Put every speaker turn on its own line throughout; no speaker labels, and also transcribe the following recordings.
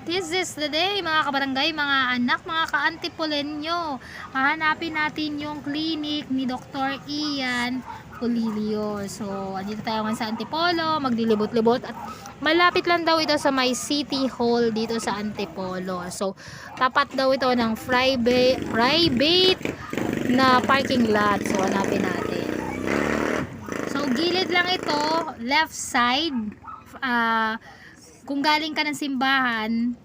This is the day mga kabarangay, mga anak, mga ka-antipolenyo. Hahanapin natin yung clinic ni Dr. Ian Pulilio. So, andito tayo ngayon sa Antipolo, maglilibot-libot at malapit lang daw ito sa may City Hall dito sa Antipolo. So, tapat daw ito ng private, private na parking lot. So, hanapin natin. So, gilid lang ito, left side. Ah, kung galing ka ng simbahan,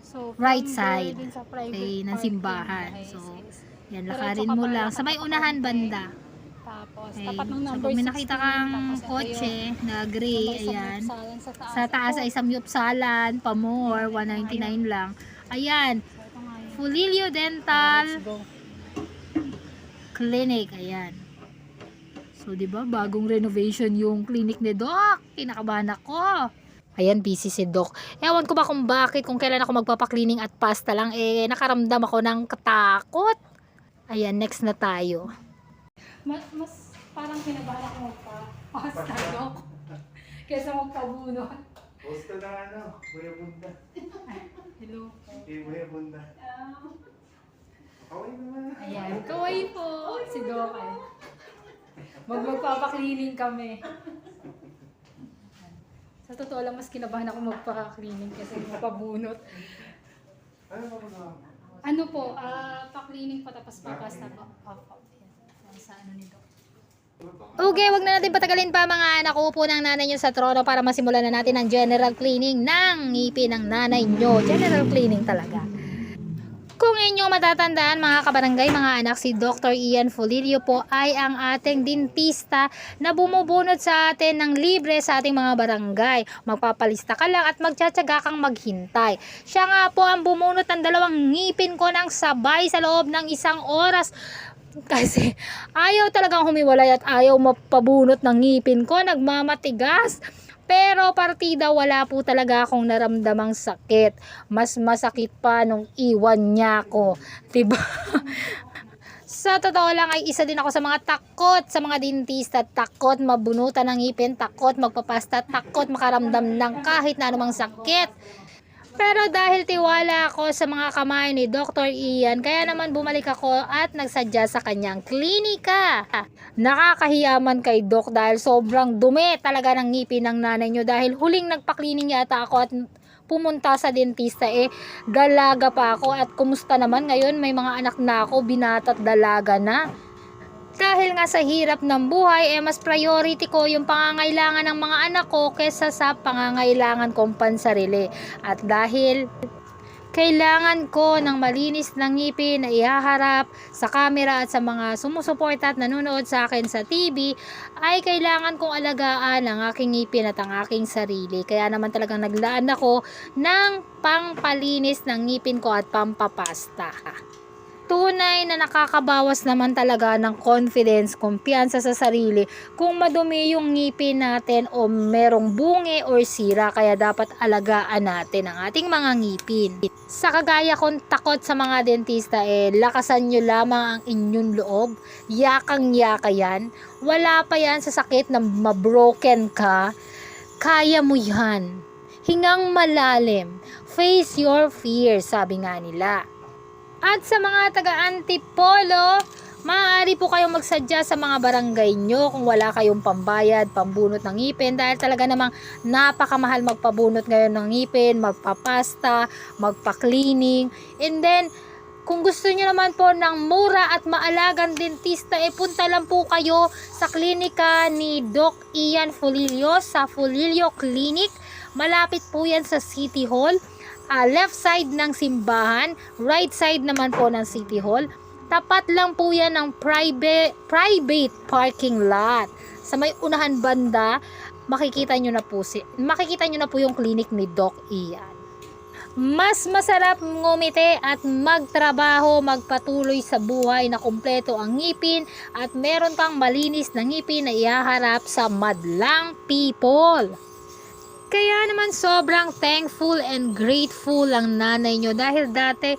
So,
Right side.
din sa private
ay ng
parking.
simbahan.
Yes,
So,
yes.
yan, lakarin
ka
mo lang. Sa may unahan banda.
Tapos,
Okay.
tapat ng
So,
number
pag may nakita
16,
kang kotse na gray, ayan.
Sa taas.
Ay samyupsalan, pamor, 199 lang. Ayan,
So.
Fulilio Dental. Clinic, ayan. So, di ba, bagong renovation yung clinic ni Doc. Kinakabahan ako. Ayan, busy si Doc. Ewan ko ba kung bakit, kung kailan ako magpapaklining at pasta lang, eh, nakaramdam ako ng katakot. Ayan, next na tayo.
Mas, mas parang kinabahan ako magpa-pasta, no? Kesa magpabunot.
Post ka na ano, Kuya Bunda.
Hello.
Kay Kuya Bunda. Kaway naman.
Ayan, kaway po. Si Doc. Mag magpapaklining kami. Sa totoo lang, mas kinabahan ako magpaka-cleaning kasi magpabunot.
Ano ba ba?
Ano po, ah, pa-cleaning pa tapos papasta po. Opo. Yan, Sa ano nito.
Okay, wag na natin patagalin pa mga anak. Upo ng nanay nyo sa trono para masimulan na natin ang general cleaning ng ngipin ng nanay nyo. General cleaning talaga. Kung inyo matatandaan mga kabarangay, mga anak, si Dr. Ian Folilio po ay ang ating dentista na bumubunot sa atin ng libre sa ating mga barangay. Magpapalista ka lang at magtsatsaga kang maghintay. Siya nga po ang bumunot ng dalawang ngipin ko ng sabay sa loob ng isang oras. Kasi ayaw talagang humiwalay at ayaw mapabunot ng ngipin ko, nagmamatigas. Pero partida wala po talaga akong naramdamang sakit. Mas masakit pa nung iwan niya ako. 'Di ba? Sa totoo lang ay isa din ako sa mga takot sa mga dentista. Takot mabunutan ng ngipin, takot magpapasta, takot makaramdam ng kahit na anumang sakit. Pero dahil tiwala ako sa mga kamay ni Dr. Ian, kaya naman bumalik ako at nagsadya sa kanyang klinika. Nakakahiyaman kay Doc dahil sobrang dumi talaga ng ngipin ng nanay nyo dahil huling nagpa-cleaning yata ako at pumunta sa dentista eh dalaga pa ako at kumusta naman ngayon may mga anak na ako binata't dalaga na dahil nga sa hirap ng buhay, eh mas priority ko yung pangangailangan ng mga anak ko kesa sa pangangailangan kong pansarili. At dahil kailangan ko ng malinis na ngipin na ihaharap sa camera at sa mga sumusuporta at nanonood sa akin sa TV, ay kailangan kong alagaan ang aking ngipin at ang aking sarili. Kaya naman talagang naglaan ako ng pangpalinis ng ngipin ko at pampapasta tunay na nakakabawas naman talaga ng confidence, kumpiyansa sa sarili kung madumi yung ngipin natin o merong bungi or sira kaya dapat alagaan natin ang ating mga ngipin. Sa kagaya kong takot sa mga dentista eh, lakasan nyo lamang ang inyong loob, yakang yaka yan, wala pa yan sa sakit na mabroken ka, kaya mo yan. Hingang malalim, face your fear, sabi nga nila. At sa mga taga-antipolo, maaari po kayong magsadya sa mga barangay nyo kung wala kayong pambayad, pambunot ng ngipin dahil talaga namang napakamahal magpabunot ngayon ng ngipin, magpapasta, magpa-cleaning. And then, kung gusto nyo naman po ng mura at maalagang dentista, eh punta lang po kayo sa klinika ni Doc Ian Fulilio sa Fulilio Clinic. Malapit po yan sa City Hall ah, left side ng simbahan, right side naman po ng City Hall. Tapat lang po yan ng private, private parking lot. Sa may unahan banda, makikita nyo na po si, makikita nyo na po yung clinic ni Doc Ian. Mas masarap ngumiti at magtrabaho, magpatuloy sa buhay na kumpleto ang ngipin at meron kang malinis na ngipin na ihaharap sa madlang people. Kaya naman sobrang thankful and grateful ang nanay nyo dahil dati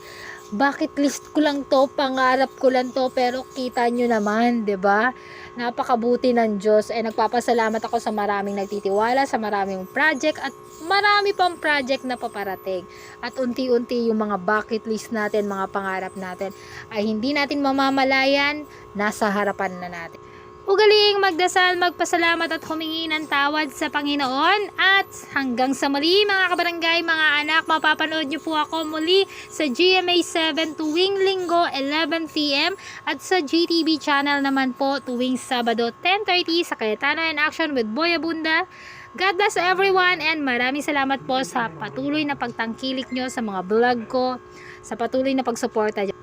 bucket list ko lang to, pangarap ko lang to, pero kita nyo naman, ba? Napakabuti ng Diyos. Eh, nagpapasalamat ako sa maraming nagtitiwala, sa maraming project, at marami pang project na paparating. At unti-unti yung mga bucket list natin, mga pangarap natin, ay hindi natin mamamalayan, nasa harapan na natin. Ugaling magdasal, magpasalamat at humingi ng tawad sa Panginoon. At hanggang sa muli mga kabarangay, mga anak, mapapanood niyo po ako muli sa GMA 7 tuwing linggo 11pm at sa GTV channel naman po tuwing Sabado 10.30 sa Cayetano in Action with Boy Abunda. God bless everyone and maraming salamat po sa patuloy na pagtangkilik nyo sa mga vlog ko, sa patuloy na pagsuporta.